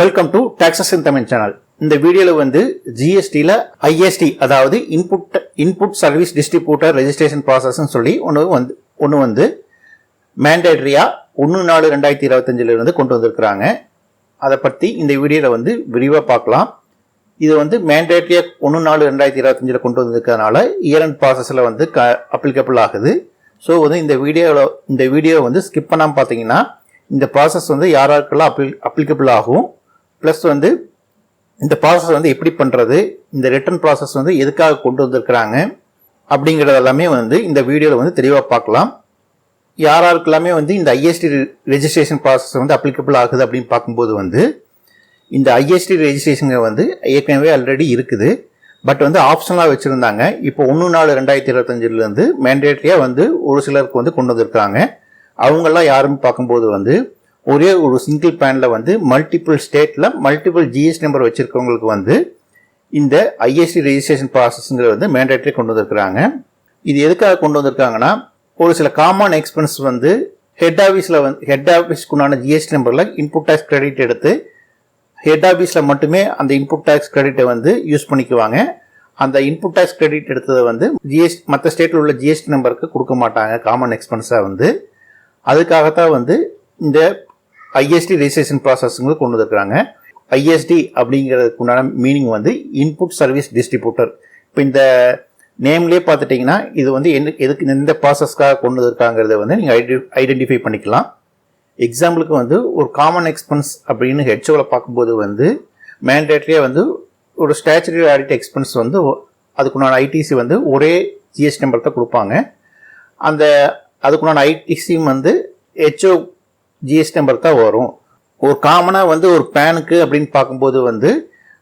Welcome to taxes in Tamil channel இந்த வீடியோவில் வந்து ஜிஎஸ்டியில் ஐஎஸ்டி அதாவது input input service distributor registration ப்ராசஸ்ன்னு சொல்லி ஒன்று வந்து ஒன்று வந்து மேண்டேட்ரியாக ஒன்று நாலு ரெண்டாயிரத்தி இருபத்தஞ்சிலிருந்து கொண்டு வந்திருக்கிறாங்க. அதை பற்றி இந்த வீடியோவில் வந்து விரிவாக பார்க்கலாம். இது வந்து மேண்டேட்ரியாக ஒன்று நாலு ரெண்டாயிரத்தி இருபத்தஞ்சில் கொண்டு வந்திருக்கிறதுனால இயர் அண்ட் ப்ராசஸில் வந்து க அப்ளிகபிள் ஆகுது. ஸோ வந்து இந்த வீடியோவில் இந்த வீடியோ வந்து ஸ்கிப் பண்ணாமல் பார்த்தீங்கன்னா இந்த ப்ராசஸ் வந்து யாராருக்கெல்லாம் அப்ளி அப்ளிகபிள் ஆகும்? ப்ளஸ் வந்து இந்த ப்ராசஸ் வந்து எப்படி பண்ணுறது இந்த ரிட்டர்ன் ப்ராசஸ் வந்து எதுக்காக கொண்டு வந்திருக்கிறாங்க அப்படிங்கிறது எல்லாமே வந்து இந்த வீடியோவில் வந்து தெளிவாக பார்க்கலாம். யாராருக்கெல்லாமே வந்து இந்த ஐஎஸ்டி ரெஜிஸ்ட்ரேஷன் ப்ராசஸ் வந்து அப்ளிகபிள் ஆகுது அப்படின்னு பார்க்கும்போது வந்து இந்த ஐஎஸ்டி ரெஜிஸ்ட்ரேஷன் வந்து ஏற்கனவே ஆல்ரெடி இருக்குது. பட் வந்து ஆப்ஷனலாக வச்சுருந்தாங்க. இப்போ ஒன்று நாலு ரெண்டாயிரத்தி இருபத்தஞ்சிலேருந்து மேண்டேட்ரியாக வந்து ஒரு சிலருக்கு வந்து கொண்டு வந்திருக்காங்க அவங்கெல்லாம் யாருன்னு பார்க்கும்போது வந்து ஒரே ஒரு சிங்கிள் பேனில் வந்து மல்டிபிள் ஸ்டேட்டில் மல்டிபிள் ஜிஎஸ்டி நம்பர் வச்சுருக்கவங்களுக்கு வந்து இந்த ஐஎஸ்டி ரெஜிஸ்ட்ரேஷன் ப்ராசஸ்ங்கிறது வந்து மேண்டேட்டரி கொண்டு வந்திருக்கிறாங்க. இது எதுக்காக கொண்டு வந்திருக்காங்கன்னா ஒரு சில காமன் எக்ஸ்பென்ஸ் வந்து ஹெட் ஆஃபீஸில் வந்து head ஆஃபீஸ்க்குண்டான GST number input tax credit எடுத்து ஹெட் ஆஃபீஸில் மட்டுமே அந்த இன்புட் டேக்ஸ் கிரெடிட்டை வந்து யூஸ் பண்ணிக்குவாங்க. அந்த இன்புட் டேக்ஸ் கிரெடிட் எடுத்ததை வந்து ஜிஎஸ்டி மற்ற ஸ்டேட்டில் உள்ள ஜிஎஸ்டி நம்பருக்கு கொடுக்க மாட்டாங்க காமன் எக்ஸ்பென்ஸாக வந்து. அதுக்காகத்தான் வந்து இந்த ஐஎஸ்டி ரிஜிஸ்ட்ரேஷன் ப்ராசஸ்ங்க கொண்டு வந்திருக்கிறாங்க ஐஎஸ்டி அப்படிங்கிறதுக்கு உண்டான மீனிங் வந்து இன்புட் சர்வீஸ் டிஸ்ட்ரிபியூட்டர் இப்போ இந்த நேம்லேயே பார்த்துட்டிங்கன்னா இது வந்து என்ன எதுக்கு எந்த ப்ராசஸ்க்காக கொண்டு வந்திருக்காங்கிறத வந்து நீங்கள் ஐடி ஐடென்டிஃபை பண்ணிக்கலாம். எக்ஸாம்பிளுக்கு வந்து ஒரு காமன் எக்ஸ்பென்ஸ் அப்படின்னு ஹெச்ஓவில் பார்க்கும்போது வந்து மேண்டேட்ரியாக வந்து ஒரு ஸ்டாச்சுரி ஆடிட் எக்ஸ்பென்ஸ் வந்து அதுக்குண்டான ஐடிசி வந்து ஒரே ஜிஎஸ்டி நம்பர் தான் கொடுப்பாங்க. அந்த அதுக்குண்டான ஐடிசியும் வந்து ஹெச்ஓ ஜிஎஸ்டி நம்பர் தான் வரும். ஒரு காமனாக வந்து ஒரு பேனுக்கு அப்படின்னு பார்க்கும்போது வந்து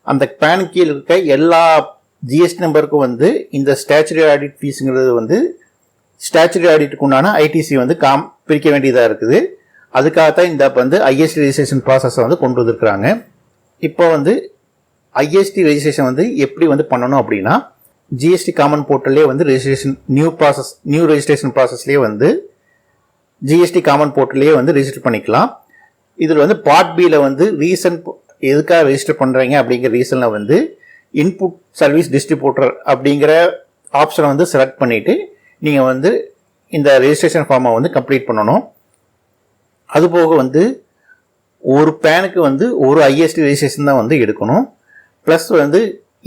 அந்த பேன் கீழே இருக்க எல்லா ஜிஎஸ்டி நம்பருக்கும் வந்து இந்த ஸ்டாச்சுரி ஆடிட் ஃபீஸுங்கிறது வந்து ஸ்டாச்சுரி ஆடிட்டுக்கு உண்டான ஐடிசி வந்து காம் பிரிக்க வேண்டியதாக இருக்குது. அதுக்காகத்தான் இந்த வந்து ஐஎஸ்டி ரெஜிஸ்ட்ரேஷன் ப்ராசஸை வந்து கொண்டு வந்திருக்கிறாங்க. இப்போ வந்து ஐஎஸ்டி ரெஜிஸ்ட்ரேஷன் வந்து எப்படி வந்து பண்ணணும் அப்படின்னா ஜிஎஸ்டி காமன் போர்ட்டல்லே வந்து registration new process new registration ப்ராசஸ்லேயே வந்து ஜிஎஸ்டி காமன் போர்ட்டல்லையே வந்து ரிஜிஸ்டர் பண்ணிக்கலாம். இதில் வந்து பார்ட் பியில் வந்து ரீசன் எதுக்காக ரெஜிஸ்டர் பண்ணுறீங்க அப்படிங்கிற ரீசனில் வந்து இன்புட் சர்வீஸ் டிஸ்ட்ரிபியூட்டர் அப்படிங்கிற ஆப்ஷனை வந்து செலக்ட் பண்ணிவிட்டு நீங்கள் வந்து இந்த ரெஜிஸ்ட்ரேஷன் ஃபார்மை வந்து கம்ப்ளீட் பண்ணணும். அதுபோக வந்து ஒரு பேனுக்கு வந்து ஒரு ஐஎஸ்டி ரெஜிஸ்ட்ரேஷன் தான் வந்து எடுக்கணும். ப்ளஸ் வந்து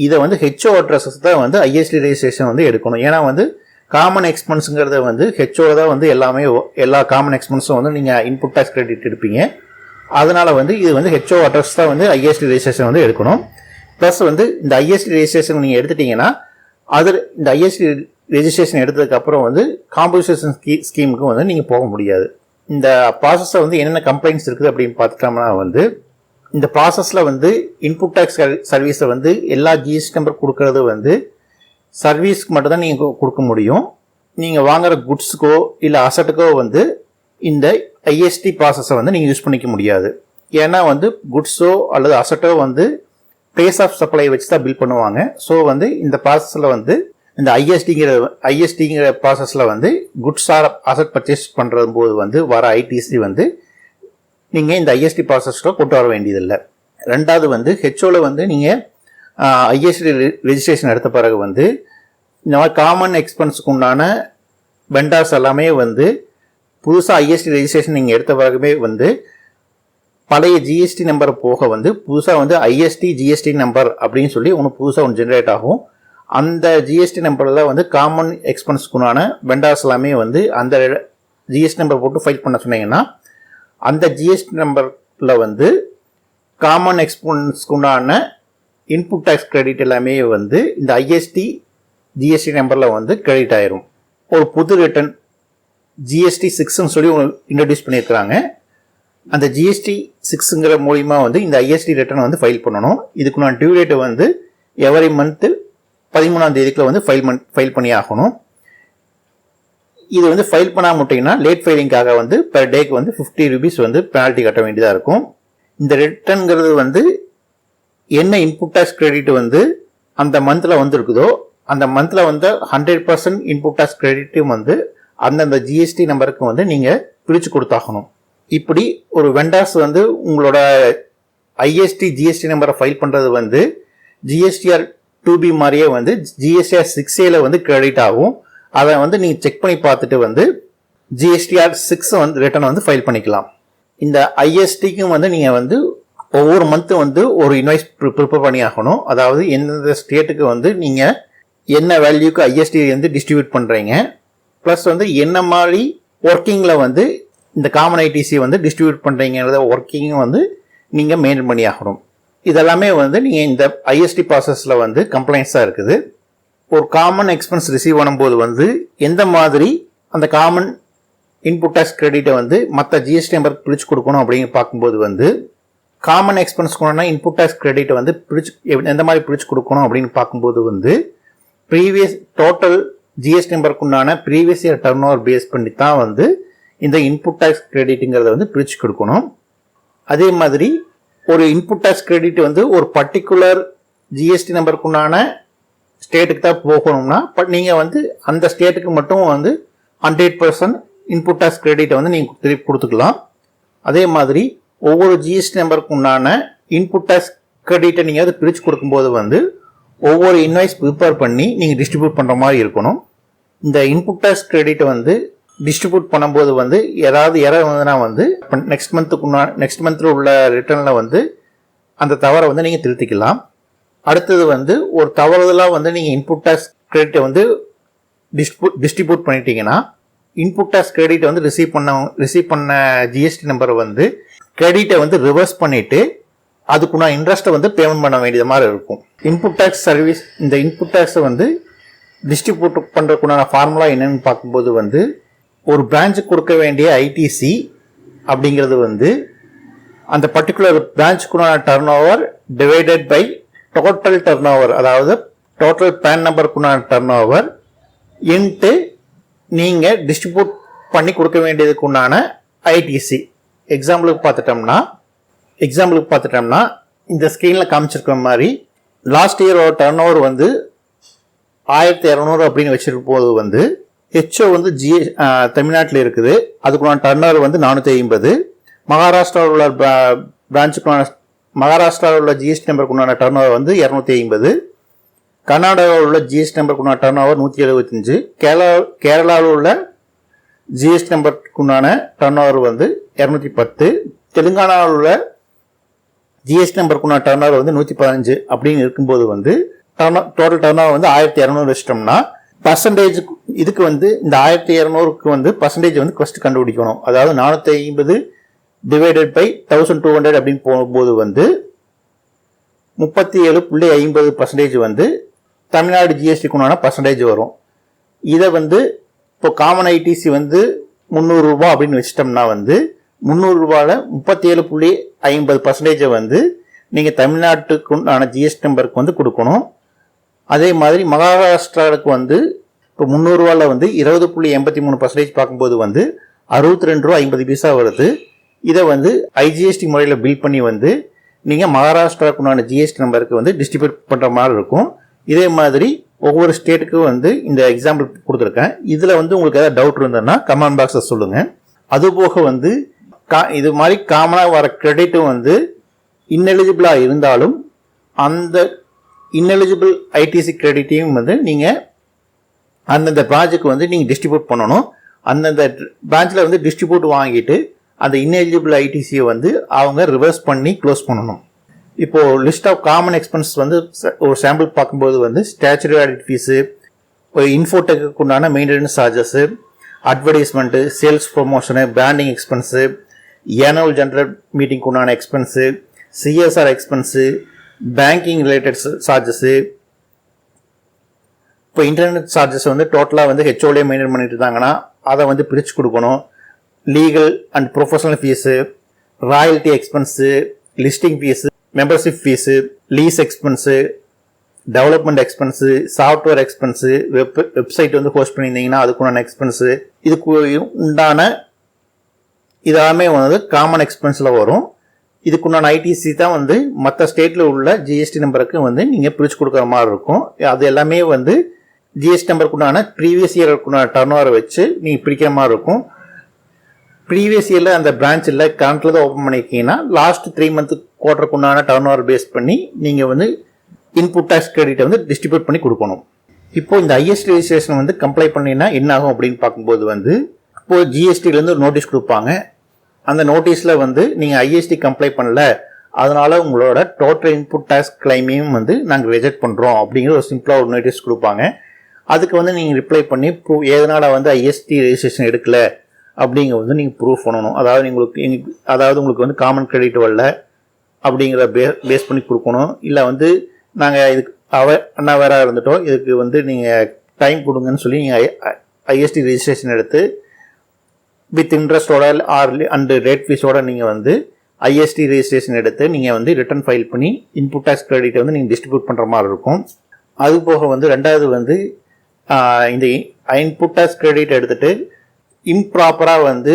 இதை வந்து ஹெச்ஓ அட்ரஸஸ் தான் வந்து ஐஎஸ்டி ரெஜிஸ்ட்ரேஷன் வந்து எடுக்கணும். ஏன்னா வந்து காமன் எக்ஸ்பென்ஸுங்கிறத வந்து ஹெச்ஓ தான் வந்து எல்லாமே எல்லா காமன் எக்ஸ்பென்ஸும் வந்து நீங்கள் இன்புட் டேக்ஸ் கிரெடிட் எடுப்பீங்க. அதனால் வந்து இது வந்து ஹெச்ஓ அட்ரஸ் தான் வந்து ஐஎஸ்டி ரெஜிஸ்ட்ரேஷன் வந்து எடுக்கணும். ப்ளஸ் வந்து இந்த ஐஎஸ்டி ரெஜிஸ்ட்ரேஷன் நீங்கள் எடுத்துட்டீங்கன்னா அது இந்த ஐஎஸ்டி ரெஜிஸ்ட்ரேஷன் எடுத்ததுக்கப்புறம் வந்து காம்பன்சேஷன் ஸ்கீ ஸ்கீமுக்கு வந்து நீங்கள் போக முடியாது. இந்த ப்ராசஸில் வந்து என்னென்ன கம்ப்ளைண்ட்ஸ் இருக்குது அப்படின்னு பார்த்துட்டோம்னா வந்து இந்த ப்ராசஸில் வந்து இன்புட் டேக்ஸ் சர்வீஸை வந்து எல்லா ஜிஎஸ்டி நம்பர் கொடுக்கறது வந்து சர்வீஸ்க்கு மட்டும்தான் நீங்கள் கொடுக்க முடியும். நீங்கள் வாங்குற குட்ஸுக்கோ இல்லை அசட்டுக்கோ வந்து இந்த ஐஎஸ்டி ப்ராசஸை வந்து நீங்கள் யூஸ் பண்ணிக்க முடியாது. ஏன்னா வந்து குட்ஸோ அல்லது அசட்டோ வந்து பேஸ் ஆஃப் சப்ளை வச்சு தான் பில் பண்ணுவாங்க. ஸோ வந்து இந்த ப்ராசஸில் வந்து இந்த ஐஎஸ்டிங்கிற ஐஎஸ்டிங்கிற ப்ராசஸில் வந்து குட்ஸ் ஆர் அசட் பர்ச்சேஸ் பண்ணுற போது வந்து வர ஐடிசி வந்து நீங்கள் இந்த ஐஎஸ்டி ப்ராசஸ்க்கு கொண்டு வர வேண்டியதில்லை. ரெண்டாவது வந்து ஹெச்ஓவில் வந்து நீங்கள் ஐஎஸ்டி ரெஜிஸ்ட்ரேஷன் எடுத்த பிறகு வந்து இந்த மாதிரி காமன் எக்ஸ்பென்ஸுக்கு உண்டான வெண்டார்ஸ் எல்லாமே வந்து புதுசாக ஐஎஸ்டி ரெஜிஸ்ட்ரேஷன் நீங்கள் எடுத்த பிறகுமே வந்து பழைய ஜிஎஸ்டி நம்பர் போக வந்து புதுசாக வந்து ஐஎஸ்டி ஜிஎஸ்டி நம்பர் அப்படின்னு சொல்லி ஒன்று புதுசாக ஒன்று ஜென்ரேட் ஆகும். அந்த ஜிஎஸ்டி நம்பரில் வந்து காமன் எக்ஸ்பென்ஸ்க்குண்டான வெண்டார்ஸ் எல்லாமே வந்து அந்த ஜிஎஸ்டி நம்பர் போட்டு ஃபைல் பண்ண சொன்னீங்கன்னா அந்த ஜிஎஸ்டி நம்பரில் வந்து காமன் எக்ஸ்பென்ஸ்க்குண்டான இன்புட் டேக்ஸ் கிரெடிட் எல்லாமே வந்து இந்த ஐஎஸ்டி ஜிஎஸ்டி நம்பரில் வந்து கிரெடிட் ஆயிரும். ஒரு புது ரிட்டர்ன் ஜிஎஸ்டி சிக்ஸ்ன்னு சொல்லி இன்ட்ரடியூஸ் பண்ணியிருக்கிறாங்க. அந்த ஜிஎஸ்டி சிக்ஸுங்கிற மூலிமா வந்து இந்த ஐஎஸ்டி ரிட்டர்ன் வந்து ஃபைல் பண்ணணும். இதுக்கு நான் டியூ டேட்டை வந்து எவரி மந்த்து பதிமூணாம் தேதிக்குள்ள வந்து ஃபைல் மன் ஃபைல் பண்ணி ஆகணும் இது வந்து ஃபைல் பண்ணாம விட்டிங்கன்னா லேட் ஃபைலிங்காக வந்து பெர் டேக்கு வந்து ஃபிஃப்டி ருபீஸ் வந்து பெனால்ட்டி கட்ட வேண்டியதாக இருக்கும். இந்த ரிட்டர்ன்கிறது வந்து என்ன இன்புட் டேக்ஸ் கிரெடிட் வந்து அந்த மந்தில் வந்திருக்குதோ அந்த மந்தில் வந்து ஹண்ட்ரட் பர்சன்ட் இன்புட் டேக்ஸ் கிரெடிட்டும் வந்து அந்தந்த ஜிஎஸ்டி நம்பருக்கு வந்து நீங்கள் பிரித்து கொடுத்தாகணும். இப்படி ஒரு வெண்டாஸ் வந்து உங்களோட ஐஎஸ்டி ஜிஎஸ்டி நம்பரை ஃபைல் பண்ணுறது வந்து ஜிஎஸ்டிஆர் டூ பி மாதிரியே வந்து ஜிஎஸ்டிஆர் சிக்ஸ் ஏல வந்து கிரெடிட் ஆகும். அதை வந்து நீங்கள் செக் பண்ணி பார்த்துட்டு வந்து ஜிஎஸ்டிஆர் சிக்ஸ் வந்து ரிட்டர்ன் வந்து ஃபைல் பண்ணிக்கலாம். இந்த ஐஎஸ்டிக்கும் வந்து நீங்கள் வந்து ஒவ்வொரு மந்த்தும் வந்து ஒரு இன்வாய்ஸ் ப்ரிப்பேர் பண்ணி ஆகணும். அதாவது எந்தெந்த ஸ்டேட்டுக்கு வந்து நீங்கள் என்ன வேல்யூக்கு ஐஎஸ்டி வந்து டிஸ்ட்ரிபியூட் பண்ணுறீங்க ப்ளஸ் வந்து என்ன மாதிரி ஒர்க்கிங்கில் வந்து இந்த காமன் ஐடிசி வந்து டிஸ்ட்ரிபியூட் பண்ணுறீங்கிறத ஒர்க்கிங்கும் வந்து நீங்கள் மெயின்டைன் பண்ணி ஆகணும். இதெல்லாமே வந்து நீங்கள் இந்த ஐஎஸ்டி ப்ராசஸில் வந்து கம்ப்ளைண்ட்ஸாக இருக்குது. ஒரு காமன் எக்ஸ்பென்ஸ் ரிசீவ் பண்ணும்போது வந்து எந்த மாதிரி அந்த காமன் இன்புட் டேக்ஸ் கிரெடிட்டை வந்து மற்ற ஜிஎஸ்டி நம்பருக்கு பிரித்து கொடுக்கணும் அப்படின்னு பார்க்கும்போது வந்து காமன் எக்ஸ்பென்ஸ் கொண்டா இன்புட் டேக்ஸ் கிரெடிட் வந்து பிரிச்சு எந்த மாதிரி பிரித்து கொடுக்கணும் அப்படின்னு பார்க்கும்போது வந்து ப்ரீவியஸ் டோட்டல் ஜிஎஸ்டி நம்பருக்கு உண்டான previous year turnover base பண்ணி தான் வந்து இந்த இன்புட் டேக்ஸ் கிரெடிட்டுங்கிறத வந்து பிரித்து கொடுக்கணும். அதே மாதிரி ஒரு இன்புட் டேக்ஸ் கிரெடிட் வந்து ஒரு பர்டிகுலர் ஜிஎஸ்டி நம்பருக்குண்டான ஸ்டேட்டுக்கு தான் போகணும்னா பட் நீங்கள் வந்து அந்த ஸ்டேட்டுக்கு மட்டும் வந்து ஹண்ட்ரட் பர்சன்ட் இன்புட் டேக்ஸ் கிரெடிட்டை வந்து நீங்கள் திருப்பி கொடுத்துக்கலாம். அதே மாதிரி ஒவ்வொரு ஜிஎஸ்டி நம்பருக்கு உண்டான இன்புட் டேக்ஸ் கிரெடிட்டை நீங்கள் அதை பிரித்து கொடுக்கும்போது வந்து ஒவ்வொரு இன்வாய்ஸ் ப்ரிப்பேர் பண்ணி நீங்கள் டிஸ்ட்ரிபியூட் பண்ணுற மாதிரி இருக்கணும். இந்த இன்புட் டேக்ஸ் கிரெடிட்டை வந்து டிஸ்ட்ரிபியூட் பண்ணும்போது வந்து ஏதாவது எரர் வந்ததுன்னா வந்து நெக்ஸ்ட் மந்த்துக்கு நெக்ஸ்ட் மந்த்தில் உள்ள ரிட்டர்னில் வந்து அந்த தவறை வந்து நீங்கள் திருத்திக்கலாம். அடுத்தது வந்து ஒரு தவறுதலாக வந்து நீங்கள் இன்புட் டேக்ஸ் கிரெடிட்டை வந்து டிஸ்ட்ரிபியூட் டிஸ்ட்ரிபியூட் பண்ணிட்டீங்கன்னா இன்புட் டேக்ஸ் கிரெடிட் வந்து ரிசீவ் பண்ண ரிசீவ் பண்ண ஜிஎஸ்டி நம்பரை வந்து கிரெடிட்டை வந்து ரிவர்ஸ் பண்ணிட்டு நான் இன்ட்ரெஸ்ட்டை வந்து பேமெண்ட் பண்ண வேண்டியது மாதிரி இருக்கும். இன்புட் டேக்ஸ் சர்வீஸ் இந்த இன்புட் டேக்ஸை வந்து டிஸ்ட்ரிபியூட் பண்ணுறதுக்குண்டான ஃபார்முலா என்னன்னு பார்க்கும்போது வந்து ஒரு பிரான்ச்சுக்கு கொடுக்க வேண்டிய ஐடிசி அப்படிங்கிறது வந்து அந்த particular பிரான்ச்சுக்குண்டான turnover divided by total turnover அதாவது டோட்டல் பேன் நம்பருக்குண்டான டர்ன் ஓவர் இன்ட்டு நீங்கள் டிஸ்ட்ரிபியூட் பண்ணி கொடுக்க வேண்டியதுக்குண்டான ஐடிசி எக்ஸாம்பிளுக்கு பார்த்துட்டோம்னா எக்ஸாம்பிளுக்கு பார்த்துட்டோம்னா இந்த ஸ்க்ரீனில் காமிச்சிருக்கிற மாதிரி லாஸ்ட் இயரோட டர்ன் ஓவர் வந்து ஆயிரத்தி இரநூறு அப்படின்னு வச்சிருக்கும் போது வந்து ஹெச்ஓ வந்து ஜிஎ தமிழ்நாட்டில் இருக்குது. அதுக்குள்ளான டர்ன் ஓவர் வந்து நானூற்றி ஐம்பது. மகாராஷ்டிராவில் உள்ள பிரான்ச்சுக்குள்ளான மகாராஷ்டிராவில் உள்ள ஜிஎஸ்டி நம்பருக்குண்டான டர்ன் ஓவர் வந்து இரநூத்தி ஐம்பது. கர்நாடகாவில் உள்ள ஜிஎஸ்டி நம்பருக்குண்டான டர்ன் ஓவர் நூற்றி எழுபத்தஞ்சு கேரளா கேரளாவில் உள்ள ஜிஎஸ்டி நம்பருக்குண்டான டர்ன் ஓவர் வந்து இரநூத்தி பத்து. தெலுங்கானாவில் உள்ள ஜிஎஸ்டி நம்பருக்கு உண்டான டர்ன் ஓவர் வந்து நூற்றி பதினஞ்சு. அப்படின்னு இருக்கும்போது வந்து டோட்டல் டர்ன் ஓவர் வந்து ஆயிரத்தி இரநூறு வச்சிட்டோம்னா பர்சன்டேஜ் இதுக்கு வந்து இந்த ஆயிரத்தி இரநூறுக்கு வந்து பர்சன்டேஜ் வந்து ஃபஸ்ட்டு கண்டுபிடிக்கணும். அதாவது நானூற்றி ஐம்பது divided by thousand two hundred அப்படின்னு போகும்போது வந்து முப்பத்தி ஏழு புள்ளி ஐம்பது பர்சன்டேஜ் வந்து தமிழ்நாடு ஜிஎஸ்டிக்கு உண்டான பர்சன்டேஜ் வரும். இதை வந்து இப்போ காமன் ஐடிசி வந்து முந்நூறுரூபா அப்படின்னு வச்சிட்டோம்னா வந்து முந்நூறுரூவாவில் முப்பத்தி ஏழு புள்ளி ஐம்பது பர்சன்டேஜை வந்து நீங்கள் தமிழ்நாட்டுக்கு உண்டான ஜிஎஸ்டி நம்பருக்கு வந்து கொடுக்கணும். அதே மாதிரி மகாராஷ்டிராவுக்கு வந்து இப்போ முந்நூறுரூவாவில் வந்து இருபது புள்ளி எண்பத்தி மூணு பர்சன்டேஜ் பார்க்கும்போது வந்து அறுபத்தி ரெண்டு ரூபா ஐம்பது பைசா வருது. இதை வந்து ஐஜிஎஸ்டி முறையில் பில் பண்ணி வந்து நீங்கள் மகாராஷ்டிராவுக்கு உண்டான ஜிஎஸ்டி நம்பருக்கு வந்து டிஸ்ட்ரிபியூட் பண்ணுற மாதிரி இருக்கும். இதே மாதிரி ஒவ்வொரு ஸ்டேட்டுக்கும் வந்து இந்த எக்ஸாம்பிள் கொடுத்துருக்கேன். இதில் வந்து உங்களுக்கு ஏதாவது டவுட் இருந்ததுன்னா கமெண்ட் பாக்ஸை சொல்லுங்கள் அதுபோக வந்து கா இது மாதிரி காமனாக வர கிரெடிட்டும் வந்து இன்எலிஜிபிளாக இருந்தாலும் அந்த இன்எலிஜிபிள் ஐடிசி கிரெடிட்டையும் வந்து நீங்கள் அந்தந்த பிரான்ச்சுக்கு வந்து நீங்கள் டிஸ்ட்ரிபியூட் பண்ணணும். அந்தந்த பிரான்ச்சில் வந்து டிஸ்ட்ரிபியூட் வாங்கிட்டு அந்த இன்எலிஜிபிள் ஐடிசியை வந்து அவங்க ரிவர்ஸ் பண்ணி க்ளோஸ் பண்ணணும். இப்போது லிஸ்ட் ஆஃப் காமன் எக்ஸ்பென்ஸ் வந்து ச- ஒரு சாம்பிள் பார்க்கும்போது வந்து ஸ்டாச்சுரி ஆடிட் ஃபீஸு ஒரு இன்ஃபோடெக்கு உண்டான maintenance charges advertisement sales promotion branding expense annual general மீட்டிங்க்கு உண்டான expense CSR expense banking related charges இப்போ இன்டர்நெட் சார்ஜஸ் வந்து டோட்டலாக வந்து ஹெச்ஓலே மெயின்டைன் பண்ணிட்டு இருந்தாங்கன்னா அதை வந்து பிரித்து கொடுக்கணும். Legal and professional fees royalty expense listing fees membership fees lease expense development expense software expense web website வந்து ஹோஸ்ட் பண்ணியிருந்தீங்கன்னா அதுக்குண்டான எக்ஸ்பென்ஸு இதுக்கு உண்டான இதெல்லாமே வந்து காமன் எக்ஸ்பென்ஸில் வரும். இதுக்குண்டான ஐடிசி தான் வந்து மற்ற ஸ்டேட்டில் உள்ள ஜிஎஸ்டி நம்பருக்கு வந்து நீங்கள் பிரித்து கொடுக்குற மாதிரி இருக்கும். அது எல்லாமே வந்து ஜிஎஸ்டி நம்பருக்கு உண்டான ப்ரீவியஸ் இயருக்குண்டான டர்ன் ஓவரை வச்சு நீங்கள் பிரிக்கிற மாதிரி இருக்கும். ப்ரீவியஸ் இயரில் அந்த பிரான்ச் இல்லை கரண்ட்டில் தான் ஓப்பன் பண்ணியிருக்கீங்கன்னா லாஸ்ட் த்ரீ மந்த்து குவார்டருக்குண்டான டர்ன் ஓவர் பேஸ் பண்ணி நீங்கள் வந்து இன்புட் டேக்ஸ் கிரெடிட்டை வந்து டிஸ்ட்ரிபியூட் பண்ணி கொடுக்கணும். இப்போ இந்த ஐஎஸ்டி ரெஜிஸ்ட்ரேஷன் வந்து கம்ப்ளைண்ட் பண்ணினா என்ன ஆகும் அப்படின்னு பார்க்கும்போது வந்து இப்போது ஜிஎஸ்டிலேருந்து ஒரு நோட்டீஸ் கொடுப்பாங்க. அந்த நோட்டீஸில் வந்து நீங்கள் ஐஎஸ்டி கம்ப்ளை பண்ணல அதனால உங்களோட டோட்டல் இன்புட் டேக்ஸ் கிளைமையும் வந்து நாங்கள் ரிஜெக்ட் பண்ணுறோம் அப்படிங்கிற ஒரு சிம்பிளாக ஒரு நோட்டீஸ் கொடுப்பாங்க. அதுக்கு வந்து நீங்கள் ரிப்ளை பண்ணி ப்ரூ எதனால் வந்து ஐஎஸ்டி ரெஜிஸ்ட்ரேஷன் எடுக்கல? அப்படிங்கிற வந்து நீங்கள் ப்ரூஃப் பண்ணணும். அதாவது உங்களுக்கு அதாவது உங்களுக்கு வந்து காமன் கிரெடிட் வரல அப்படிங்கிற பே பேஸ் பண்ணி கொடுக்கணும். இல்லை வந்து நாங்கள் இதுக்கு அவ அண்ணாவராக இருந்துட்டோம் இதுக்கு வந்து நீங்கள் டைம் கொடுங்கன்னு சொல்லி நீங்கள் ஐஎஸ்டி ரெஜிஸ்ட்ரேஷன் எடுத்து வித் இன்ட்ரெஸ்டோட ஆர் அண்டு ரேட் ஃபீஸோட நீங்கள் வந்து ஐஎஸ்டி ரெஜிஸ்ட்ரேஷன் எடுத்து நீங்கள் வந்து ரிட்டர்ன் ஃபைல் பண்ணி இன்புட் டேக்ஸ் கிரெடிட் வந்து நீங்கள் டிஸ்ட்ரிபியூட் பண்ணுற மாதிரி இருக்கும். அது போக வந்து ரெண்டாவது வந்து இந்த இன்புட் டேக்ஸ் கிரெடிட் எடுத்துகிட்டு இம்ப்ராப்பராக வந்து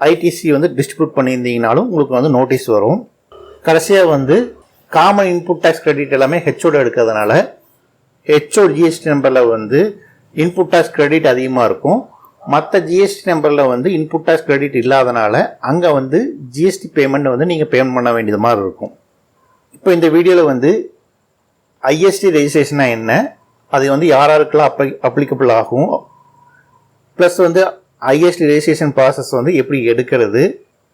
ஐடிசி வந்து டிஸ்ட்ரிபியூட் பண்ணியிருந்தீங்கனாலும் உங்களுக்கு வந்து நோட்டீஸ் வரும். கடைசியாக வந்து காமன் இன்புட் டேக்ஸ் கிரெடிட் எல்லாமே ஹெச்ஓட எடுக்கிறதுனால ஹெச்ஓ ஜிஎஸ்டி நம்பரில் வந்து இன்புட் டேக்ஸ் கிரெடிட் அதிகமாக இருக்கும். மற்ற ஜிஎஸ்டி நம்பரில் வந்து இன்புட் டேக்ஸ் கிரெடிட் இல்லாதனால அங்கே வந்து ஜிஎஸ்டி பேமெண்ட் வந்து நீங்கள் பேமெண்ட் பண்ண வேண்டியது மாதிரி இருக்கும். இப்போ இந்த வீடியோவில் வந்து ஐஎஸ்டி ரெஜிஸ்ட்ரேஷனாக என்ன? அது வந்து யார் யாருக்கெல்லாம் அப்ளை அப்ளிகபிள் ஆகும்? ப்ளஸ் வந்து ஐஎஸ்டி ரெஜிஸ்ட்ரேஷன் ப்ராசஸ் வந்து எப்படி எடுக்கிறது?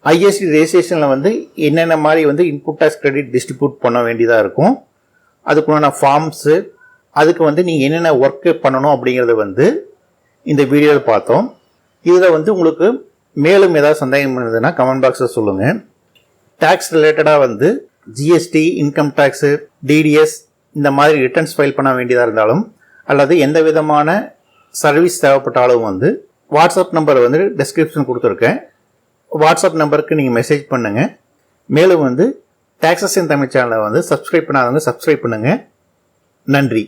ஐஎஸ்டி ரெஜிஸ்ட்ரேஷனில் வந்து என்னென்ன மாதிரி வந்து இன்புட் டேக்ஸ் கிரெடிட் டிஸ்ட்ரிபியூட் பண்ண வேண்டியதாக இருக்கும்? அதுக்குண்டான ஃபார்ம்ஸு அதுக்கு வந்து நீங்கள் என்னென்ன ஒர்க்கு பண்ணணும் அப்படிங்கிறத வந்து இந்த வீடியோவில் பார்த்தோம். இதில் வந்து உங்களுக்கு மேலும் ஏதாவது சந்தேகம் இருந்ததுன்னா கமெண்ட் பாக்ஸில் சொல்லுங்கள் டேக்ஸ் ரிலேட்டடாக வந்து ஜிஎஸ்டி இன்கம் டேக்ஸு டிடிஎஸ் இந்த மாதிரி ரிட்டர்ன்ஸ் ஃபைல் பண்ண வேண்டியதாக இருந்தாலும் அல்லது எந்த விதமான சர்வீஸ் தேவைப்பட்டாலும் வந்து வாட்ஸ்அப் நம்பர் வந்து டிஸ்கிரிப்ஷன் கொடுத்துருக்கேன். வாட்ஸ்அப் நம்பருக்கு நீங்கள் மெசேஜ் பண்ணுங்கள் மேலும் வந்து டேக்ஸஸ் இன் தமிழ் சேனலை வந்து சப்ஸ்கிரைப் பண்ணாதவங்க சப்ஸ்கிரைப் பண்ணுங்கள் நன்றி.